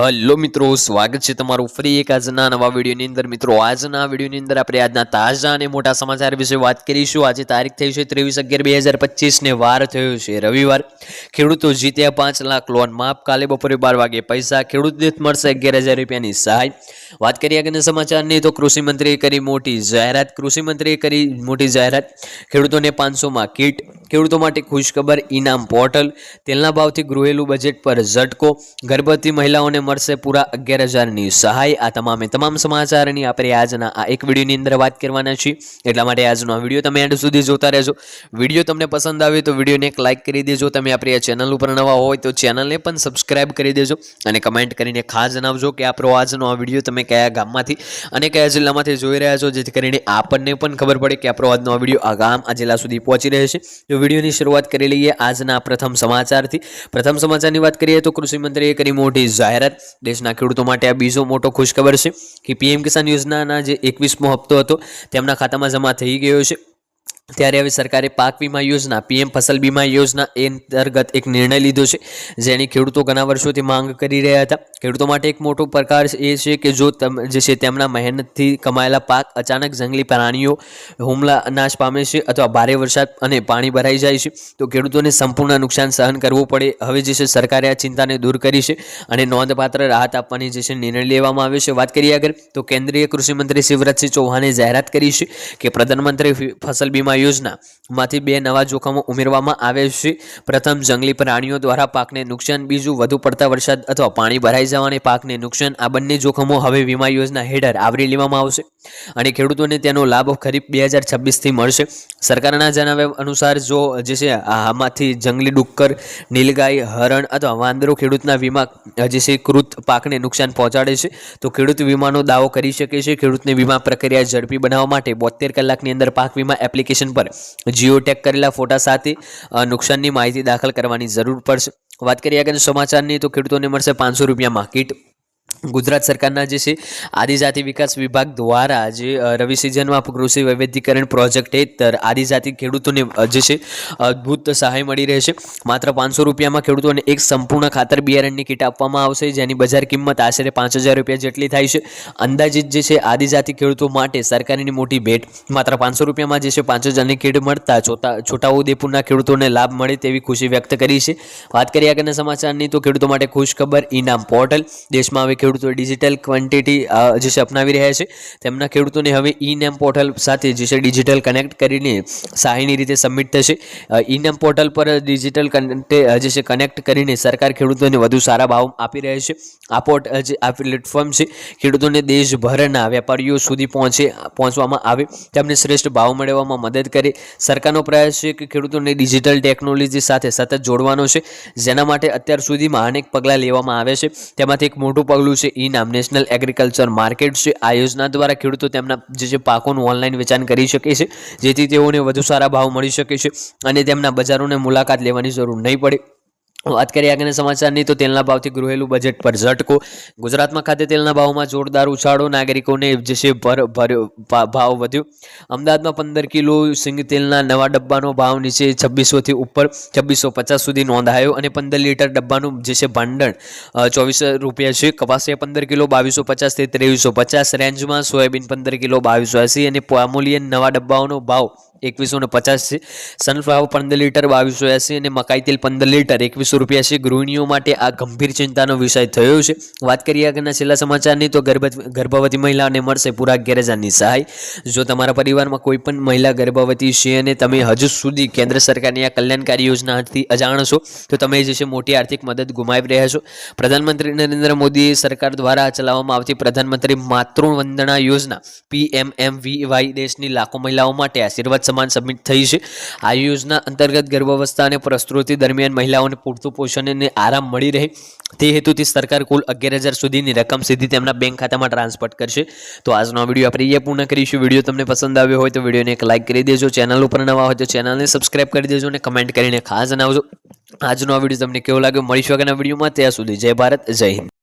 Hello મિત્રો, સ્વાગત છે તમારું ફરી એક આજના નવા વિડીયોની અંદર. મિત્રો, આજના વિડીયોની અંદર આપણે આજના તાજા અને મોટા સમાચાર વિશે વાત કરીશું. આજે તારીખ થઈ છે ત્રેવીસ અગિયાર બે હજાર પચીસને વાર થયો છે રવિવાર. ખેડૂતો જીત્યા પાંચ લાખ લોન માફ. કાલે બપોરે બાર વાગે પૈસા ખેડૂત દીઠ મળશે અગિયાર હજાર રૂપિયાની સહાય. વાત કરીએ આગળના સમાચારની તો કૃષિમંત્રીએ કરી મોટી જાહેરાત. કૃષિમંત્રીએ કરી મોટી જાહેરાત. ખેડૂતોને પાંચસોમાં કીટ ખેડૂતો માટે ખુશખબર, ઇનામ પોર્ટલ, તેલના ભાવથી ગૃહેલું બજેટ પર ઝટકો, ગર્ભવતી મહિલાઓને મળશે પૂરા અગિયાર હજારની સહાય. આ તમામે તમામ સમાચારની આપણે આજના આ એક વિડીયોની અંદર વાત કરવાના છીએ. એટલા માટે આજનો આ વીડિયો તમે એન્ડ સુધી જોતા રહેજો. વીડિયો તમને પસંદ આવે તો વિડીયોને એક લાઇક કરી દેજો. તમે આપણી આ ચેનલ ઉપર નવા હોય તો ચેનલને પણ સબસ્ક્રાઇબ કરી દેજો અને કમેન્ટ કરીને ખાસ જણાવજો કે આપણો આજનો આ વીડિયો તમે કયા ગામમાંથી અને કયા જિલ્લામાંથી જોઈ રહ્યા છો, જેથી કરીને આપણને પણ ખબર પડે કે આપણો આજનો આ વીડિયો આ ગામ, આ જિલ્લા સુધી પહોંચી રહે છે. વિડીયોની શરૂઆત કરી લઈએ આજના પ્રથમ સમાચારથી. પ્રથમ સમાચારની વાત કરીએ તો કૃષિ મંત્રીએ કરી મોટી જાહેરાત. દેશના ખેડૂતો માટે આ બીજો મોટો ખુશખબર છે કે પીએમ કિસાન યોજનાના જે એકવીસમો હપ્તો હતો, તેમના ખાતામાં જમા થઈ ગયો છે. ત્યારે હવે સરકારે પાક વીમા યોજના, પીએમ ફસલ બીમા યોજના એ અંતર્ગત એક નિર્ણય લીધો છે, જેની ખેડૂતો ઘણા વર્ષોથી માંગ કરી રહ્યા હતા. ખેડૂતો માટે એક મોટો પ્રકાર એ છે કે જો જે છે તેમના મહેનતથી કમાયેલા પાક અચાનક જંગલી પ્રાણીઓ હુમલા નાશ પામે છે અથવા ભારે વરસાદ અને પાણી ભરાઈ જાય છે, તો ખેડૂતોને સંપૂર્ણ નુકસાન સહન કરવું પડે. હવે જે છે સરકારે આ ચિંતાને દૂર કરી છે અને નોંધપાત્ર રાહત આપવાની જે છે નિર્ણય લેવામાં આવ્યો છે. વાત કરીએ આગળ, તો કેન્દ્રીય કૃષિ મંત્રી શિવરાજસિંહ ચૌહાણે જાહેરાત કરી છે કે પ્રધાનમંત્રી ફસલ બીમા યોજનામાંથી બે નવા જોખમો ઉમેરવામાં આવે છે. પ્રથમ, જંગલી પ્રાણીઓ દ્વારા પાકને નુકસાન, બીજું, વધુ પડતા વરસાદ અથવા પાણી ભરાઈ જવાને પાકને નુકસાન. આ બંને જોખમો હવે વીમા યોજના હેઠળ આવરી લેવામાં આવશે. અને ખેડૂતોને તેનો લાભ ખરીફ બે હજાર છવ્વીસથી મળશે. સરકારના જણાવ્યા અનુસાર જો જે છે આમાંથી જંગલી ડુક્કર, નીલગાય, હરણ અથવા વાંદરો ખેડૂતના વીમા, જે છે, કૃત પાકને નુકસાન પહોંચાડે છે, તો ખેડૂત વીમાનો દાવો કરી શકે છે. ખેડૂતને વીમા પ્રક્રિયા ઝડપી બનાવવા માટે બોતેર કલાકની અંદર પાક વીમા એપ્લિકેશન પર જીઓ ટેગ કરેલા ફોટા સાથે નુકસાનની માહિતી દાખલ કરવાની જરૂર પડશે. વાત કરીએ આગળ સમાચારની, તો ખેડૂતોને મળશે પાંચસો રૂપિયામાં કીટ. ગુજરાત સરકારના જે છે, આદિજાતિ વિકાસ વિભાગ દ્વારા જે રવિ સિઝનમાં કૃષિ વૈવિધ્યકરણ પ્રોજેક્ટ હેઠળ આદિજાતિ ખેડૂતોને જે છે, અદ્ભુત સહાય મળી રહેશે માત્ર પાંચસો રૂપિયામાં ખેડૂતોને એક સંપૂર્ણ ખાતર બિયારણની કીટ આપવામાં આવશે, જેની બજાર કિંમત આશરે પાંચ હજાર રૂપિયા જેટલી થાય છે. અંદાજિત જે છે, આદિજાતિ ખેડૂતો માટે સરકારની મોટી ભેટ. માત્ર પાંચસો રૂપિયામાં જે છે, પાંચ હજારની કીટ મળતા છોટા છોટાઉદેપુરના ખેડૂતોને લાભ મળે તેવી ખુશી વ્યક્ત કરી છે. વાત કરીએ આગળના સમાચારની, તો ખેડૂતો માટે ખુશખબર ઇનામ પોર્ટલ. દેશમાં હવે ખેડૂતો ડિજિટલ ક્વોન્ટિટી જે છે, અપનાવી રહ્યા છે. તેમના ખેડૂતોને હવે ઈ નેમ પોર્ટલ સાથે જે છે ડિજિટલ કનેક્ટ કરીને સહાયની રીતે સબમિટ થશે. ઈ નેમ પોર્ટલ પર ડિજિટલ જે છે કનેક્ટ કરીને સરકાર ખેડૂતોને વધુ સારા ભાવ આપી રહ્યા છે. આ પોર્ટ જે, આ પ્લેટફોર્મ છે, ખેડૂતોને દેશભરના વેપારીઓ સુધી પહોંચે, પહોંચવામાં આવે. તેમને શ્રેષ્ઠ ભાવ મેળવવામાં મદદ કરે. સરકારનો પ્રયાસ છે કે ખેડૂતોને ડિજિટલ ટેકનોલોજી સાથે સતત જોડવાનો છે. જેના માટે અત્યાર સુધીમાં અનેક પગલાં લેવામાં આવે છે. તેમાંથી એક મોટું પગલું છે ઈ નામ નેશનલ એગ્રીકલ્ચર માર્કેટ છે. આ યોજના દ્વારા ખેડૂતો તેમના જે છે પાકોનું ઓનલાઈન વેચાણ કરી શકે છે, જેથી તેઓને વધુ સારા ભાવ મળી શકે છે અને તેમના બજારોને મુલાકાત લેવાની જરૂર નહીં પડે. વાત કરીએ આગળના સમાચારની, તો તેલના ભાવથી ગૃહેલું બજેટ પર ઝટકો. ગુજરાતમાં ખાતે તેલના ભાવમાં જોરદાર ઉછાળો. નાગરિકોને જે છે ભર ભર્યો ભાવ વધ્યો. અમદાવાદમાં પંદર કિલો સિંગ તેલના નવા ડબ્બાનો ભાવ નીચે છવ્વીસોથી ઉપર, છવ્વીસો પચાસ સુધી નોંધાયો અને પંદર લીટર ડબ્બાનું જે છે ભાંડણ ચોવીસો રૂપિયા છે. કપાસિયા પંદર કિલો બાવીસો પચાસથી ત્રેવીસો પચાસ. રેન્જમાં સોયાબીન પંદર કિલો બાવીસો એંસી અને પામોલિયન નવા ડબ્બાઓનો ભાવ એકવીસો ને પચાસ છે. સનફ્લાવર પંદર લીટર, બાવીસો એંસી અને મકાઈ તેલ પંદર લીટર. એકવીસો રૂપિયા છે. ગૃહિણીઓ માટે આ ગંભીર ચિંતાનો વિષય થયો છે. વાત કરીએ આગળના છેલ્લા સમાચારની, તો ગર્ભ, ગર્ભવતી મહિલાને મળશે પૂરા અગિયાર હજારની સહાય. જો તમારા પરિવારમાં કોઈ પણ મહિલા ગર્ભવતી છે અને તમે હજુ સુધી કેન્દ્ર સરકારની આ કલ્યાણકારી યોજનાથી અજાણ છો, તો તમે જે છે મોટી આર્થિક મદદ ગુમાવી રહ્યા છો. પ્રધાનમંત્રી નરેન્દ્ર મોદી સરકાર દ્વારા ચલાવવામાં આવતી પ્રધાનમંત્રી માતૃવંદના યોજના પીએમએમવીવાય દેશની લાખો મહિલાઓ માટે આશીર્વાદ સમાન સબમિટ થઈ છે. આ યોજના અંતર્ગત ગર્ભાવસ્થા અને પ્રસ્તુતિ દરમિયાન મહિલાઓને પૂરતું પોષણ અને આરામ મળી રહે. તે હેતુથી સરકાર કુલ અગિયાર હજાર સુધીની રકમ સીધી તેમના બેંક ખાતામાં ટ્રાન્સફર કરશે. તો આજનો વીડિયો આપણે એ પૂર્ણ કરીશું. વીડિયો તમને પસંદ આવ્યો હોય તો વિડીયોને એક લાઇક કરી દેજો. ચેનલ ઉપર નવા હોય તો ચેનલને સબસ્ક્રાઇબ કરી દેજો અને કમેન્ટ કરીને ખાસ જણાવજો. આજનો આ વીડિયો તમને કેવો લાગ્યો? મળીશું આગળના વિડીયોમાં. ત્યાં સુધી જય ભારત, જય હિન્દ.